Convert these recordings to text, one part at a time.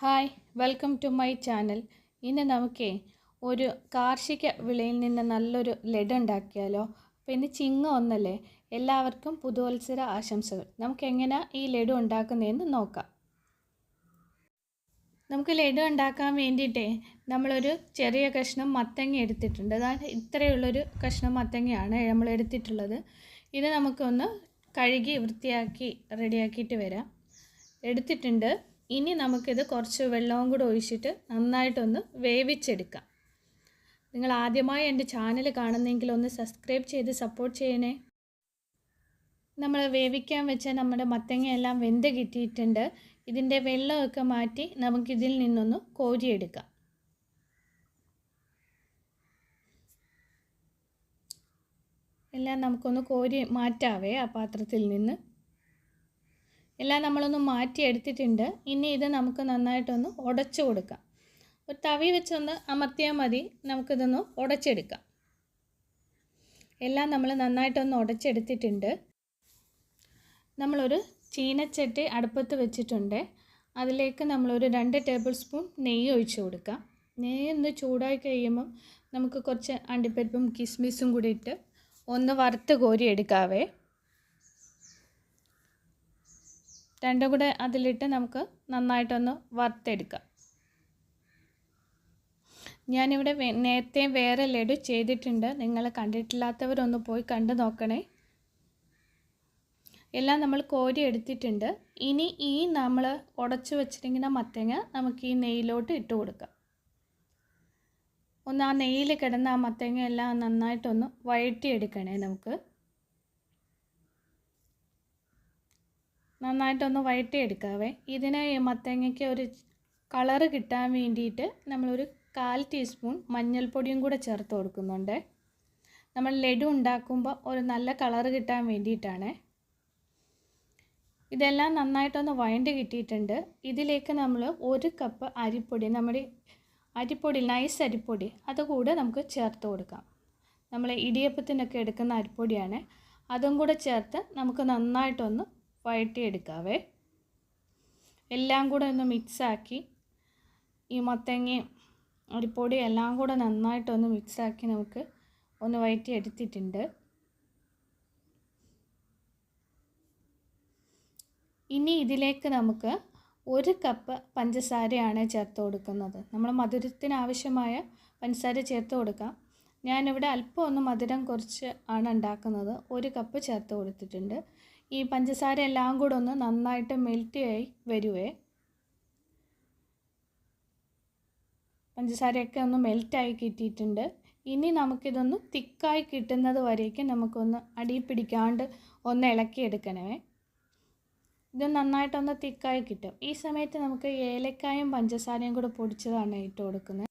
Hi welcome to my channel ഇന്ന് നമുക്ക് ഒരു കാർഷിക വിളയിൽ നിന്ന് നല്ലൊരു ലഡ് ഉണ്ടാക്കിയാലോ? ഇന്ന് ചിങ്ങ ഒന്നല്ലേ? എല്ലാവർക്കും പുതുവത്സര ആശംസകൾ. നമുക്ക് എങ്ങനെ ഈ ലഡു ഉണ്ടാക്കുന്നതെന്ന് നോക്കാം. നമുക്ക് ലഡു ഉണ്ടാക്കാൻ വേണ്ടിയിട്ടേ നമ്മളൊരു ചെറിയ കഷ്ണം മത്തങ്ങ എടുത്തിട്ടുണ്ട്. അതായത് ഇത്രയുള്ളൊരു കഷ്ണം മത്തങ്ങയാണ് നമ്മൾ എടുത്തിട്ടുള്ളത്. ഇത് നമുക്കൊന്ന് കഴുകി വൃത്തിയാക്കി റെഡിയാക്കിയിട്ട് വരാം. എടുത്തിട്ടുണ്ട്. ഇനി നമുക്കിത് കുറച്ച് വെള്ളവും കൂടെ ഒഴിച്ചിട്ട് നന്നായിട്ടൊന്ന് വേവിച്ചെടുക്കാം. നിങ്ങൾ ആദ്യമായി എന്റെ ചാനൽ കാണുന്നെങ്കിൽ ഒന്ന് സബ്സ്ക്രൈബ് ചെയ്ത് സപ്പോർട്ട് ചെയ്യണേ. നമ്മൾ വേവിക്കാൻ വെച്ച നമ്മുടെ മത്തങ്ങയെല്ലാം വെന്ത് കിട്ടിയിട്ടുണ്ട്. ഇതിന്റെ വെള്ളമൊക്കെ മാറ്റി നമുക്കിതിൽ നിന്നൊന്ന് കോരിയെടുക്കാം. എല്ലാം നമുക്കൊന്ന് കോരി മാറ്റാവേ ആ പാത്രത്തിൽ നിന്ന്. എല്ലാം നമ്മളൊന്ന് മാറ്റി എടുത്തിട്ടുണ്ട്. ഇനി ഇത് നമുക്ക് നന്നായിട്ടൊന്ന് ഉടച്ചു കൊടുക്കാം. ഒരു തവി വെച്ചൊന്ന് അമർത്തിയാൽ മതി. നമുക്കിതൊന്ന് ഉടച്ചെടുക്കാം. എല്ലാം നമ്മൾ നന്നായിട്ടൊന്ന് ഉടച്ചെടുത്തിട്ടുണ്ട്. നമ്മളൊരു ചീനച്ചട്ടി അടുപ്പത്ത് വെച്ചിട്ടുണ്ട്. അതിലേക്ക് നമ്മളൊരു രണ്ട് ടേബിൾ സ്പൂൺ നെയ്യ് ഒഴിച്ച് കൊടുക്കാം. നെയ്യ് ഒന്ന് ചൂടായി കഴിയുമ്പം നമുക്ക് കുറച്ച് അണ്ടിപ്പരിപ്പും കിസ്മിസും കൂടി ഇട്ട് ഒന്ന് വറുത്ത് കോരി എടുക്കാവേ രണ്ടും കൂടെ അതിലിട്ട് നമുക്ക് നന്നായിട്ടൊന്ന് വറുത്തെടുക്കാം. ഞാനിവിടെ നേരത്തെ വേറെ ലഡു ചെയ്തിട്ടുണ്ട്. നിങ്ങൾ കണ്ടിട്ടില്ലാത്തവരൊന്ന് പോയി കണ്ടു നോക്കണേ. എല്ലാം നമ്മൾ കോരി എടുത്തിട്ടുണ്ട്. ഇനി ഈ നമ്മൾ ഉടച്ചു വെച്ചിരിക്കുന്ന മത്തങ്ങ നമുക്ക് ഈ നെയ്യിലോട്ട് ഇട്ട് കൊടുക്കാം. ഒന്ന് ആ നെയ്യിൽ കിടന്ന ആ മത്തങ്ങ എല്ലാം നന്നായിട്ടൊന്ന് വഴറ്റിയെടുക്കണേ നമുക്ക്. നന്നായിട്ടൊന്ന് വഴറ്റിയെടുക്കാവേ. ഇതിന് മത്തങ്ങയ്ക്ക് ഒരു കളറ് കിട്ടാൻ വേണ്ടിയിട്ട് നമ്മളൊരു കാൽ ടീസ്പൂൺ മഞ്ഞൾപ്പൊടിയും കൂടെ ചേർത്ത് കൊടുക്കുന്നുണ്ട്. നമ്മൾ ലഡു ഉണ്ടാക്കുമ്പോൾ ഒരു നല്ല കളറ് കിട്ടാൻ വേണ്ടിയിട്ടാണ്. ഇതെല്ലാം നന്നായിട്ടൊന്ന് വഴണ്ട് കിട്ടിയിട്ടുണ്ട്. ഇതിലേക്ക് നമ്മൾ ഒരു കപ്പ് അരിപ്പൊടി നമ്മുടെ അരിപ്പൊടി നൈസ് അരിപ്പൊടി അതുകൂടെ നമുക്ക് ചേർത്ത് കൊടുക്കാം. നമ്മൾ ഇടിയപ്പത്തിനൊക്കെ എടുക്കുന്ന അരിപ്പൊടിയാണ്. അതും കൂടെ ചേർത്ത് നമുക്ക് നന്നായിട്ടൊന്ന് വഴറ്റിയെടുക്കാവേ എല്ലാം കൂടെ ഒന്ന് മിക്സാക്കി ഈ മത്തങ്ങയും അരിപ്പൊടി എല്ലാം കൂടെ നന്നായിട്ടൊന്ന് മിക്സാക്കി നമുക്ക് ഒന്ന് വഴറ്റി എടുത്തിട്ടുണ്ട്. ഇനി ഇതിലേക്ക് നമുക്ക് ഒരു കപ്പ് പഞ്ചസാരയാണ് ചേർത്ത് കൊടുക്കുന്നത്. നമ്മൾ മധുരത്തിന് ആവശ്യമായ പഞ്ചസാര ചേർത്ത് കൊടുക്കാം. ഞാനിവിടെ അല്പം ഒന്ന് മധുരം കുറച്ച് ആണ് ഉണ്ടാക്കുന്നത്. ഒരു കപ്പ് ചേർത്ത് കൊടുത്തിട്ടുണ്ട്. ഈ പഞ്ചസാര എല്ലാം കൂടെ ഒന്ന് നന്നായിട്ട് മെൽറ്റ് ആയി വരുവേ. പഞ്ചസാരയൊക്കെ ഒന്ന് മെൽറ്റായി കിട്ടിയിട്ടുണ്ട്. ഇനി നമുക്കിതൊന്ന് തിക്കായി കിട്ടുന്നത് വരേക്കും നമുക്കൊന്ന് അടി പിടിക്കാണ്ട് ഒന്ന് ഇളക്കിയെടുക്കണമേ ഇത് നന്നായിട്ടൊന്ന് തിക്കായി കിട്ടും. ഈ സമയത്ത് നമുക്ക് ഏലക്കായും പഞ്ചസാരയും കൂടെ പൊടിച്ചതാണ് ഇട്ട് കൊടുക്കുന്നത്.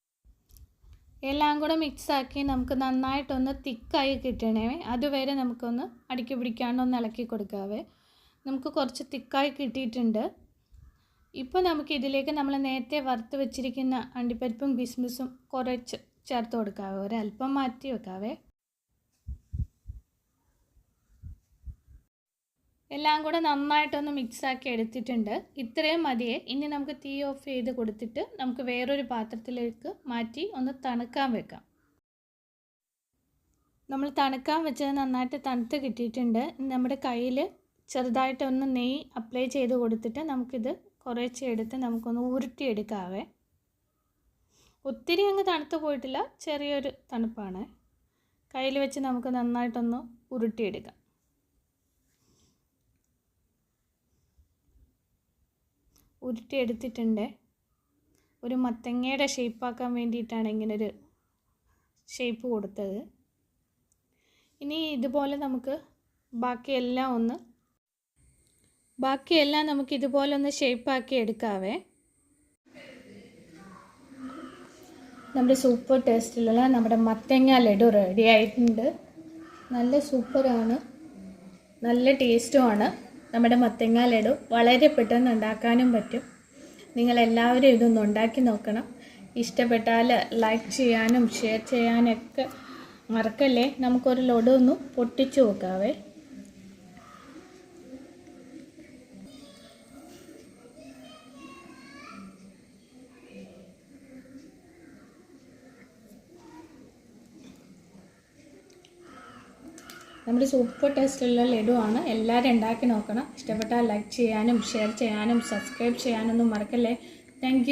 എല്ലാം കൂടെ മിക്സാക്കി നമുക്ക് നന്നായിട്ടൊന്ന് തിക്കായി കിട്ടണേ. അതുവരെ നമുക്കൊന്ന് അടുക്കി പിടിക്കാണ്ട് ഒന്ന് ഇളക്കി കൊടുക്കാവേ. നമുക്ക് കുറച്ച് തിക്കായി കിട്ടിയിട്ടുണ്ട്. ഇപ്പോൾ നമുക്ക് ഇതിലേക്ക് നമ്മൾ നേരത്തെ വറുത്ത് വെച്ചിരിക്കുന്ന അണ്ടിപ്പരിപ്പും കിസ്മിസും കുറച്ച് ചേർത്ത് കൊടുക്കാവേ. ഒരല്പം മാറ്റി വെക്കാവേ. എല്ലാം കൂടെ നന്നായിട്ടൊന്ന് മിക്സാക്കി എടുത്തിട്ടുണ്ട്. ഇത്രയും മതിയെ. ഇനി നമുക്ക് തീ ഓഫ് ചെയ്ത് കൊടുത്തിട്ട് നമുക്ക് വേറൊരു പാത്രത്തിലേക്ക് മാറ്റി ഒന്ന് തണുക്കാൻ വെക്കാം. നമ്മൾ തണുക്കാൻ വെച്ചത് നന്നായിട്ട് തണുത്ത് കിട്ടിയിട്ടുണ്ട്. നമ്മുടെ കയ്യിൽ ചെറുതായിട്ടൊന്ന് നെയ്യ് അപ്ലൈ ചെയ്ത് കൊടുത്തിട്ട് നമുക്കിത് കുറേശ്ശെ എടുത്ത് നമുക്കൊന്ന് ഉരുട്ടിയെടുക്കാവേ. ഒത്തിരി അങ്ങ് തണുത്ത് പോയിട്ടില്ല. ചെറിയൊരു തണുപ്പാണ്. കയ്യിൽ വെച്ച് നമുക്ക് നന്നായിട്ടൊന്ന് ഉരുട്ടിയെടുക്കാം. ഉരുട്ടിയെടുത്തിട്ടുണ്ട്. ഒരു മത്തങ്ങയുടെ ഷേപ്പാക്കാൻ വേണ്ടിയിട്ടാണ് ഇങ്ങനൊരു ഷേപ്പ് കൊടുത്തത്. ഇനി ഇതുപോലെ നമുക്ക് ബാക്കിയെല്ലാം ഒന്ന് ബാക്കിയെല്ലാം നമുക്ക് ഇതുപോലെ ഒന്ന് ഷേപ്പാക്കി എടുക്കാവേ. നമ്മുടെ സൂപ്പർ ടേസ്റ്റിലുള്ള നമ്മുടെ മത്തങ്ങ ലഡു റെഡി ആയിട്ടുണ്ട്. നല്ല സൂപ്പറാണ്. നല്ല ടേസ്റ്റുമാണ്. നമ്മുടെ മത്തങ്ങ ലഡു വളരെ പെട്ടെന്ന് ഉണ്ടാക്കാനും പറ്റും. നിങ്ങളെല്ലാവരും ഇതൊന്ന് ഉണ്ടാക്കി നോക്കണം. ഇഷ്ടപ്പെട്ടാൽ ലൈക്ക് ചെയ്യാനും ഷെയർ ചെയ്യാനൊക്കെ മറക്കല്ലേ? നമുക്കൊരു ലഡു ഒന്ന് പൊട്ടിച്ചു നോക്കാവേ. നമ്മുടെ സൂപ്പർ ടേസ്റ്റുള്ള ലഡുവാണ് എല്ലാവരും ഉണ്ടാക്കി നോക്കണം. ഇഷ്ടപ്പെട്ടാൽ ലൈക്ക് ചെയ്യാനും ഷെയർ ചെയ്യാനും സബ്സ്ക്രൈബ് ചെയ്യാനൊന്നും മറക്കല്ലേ. താങ്ക്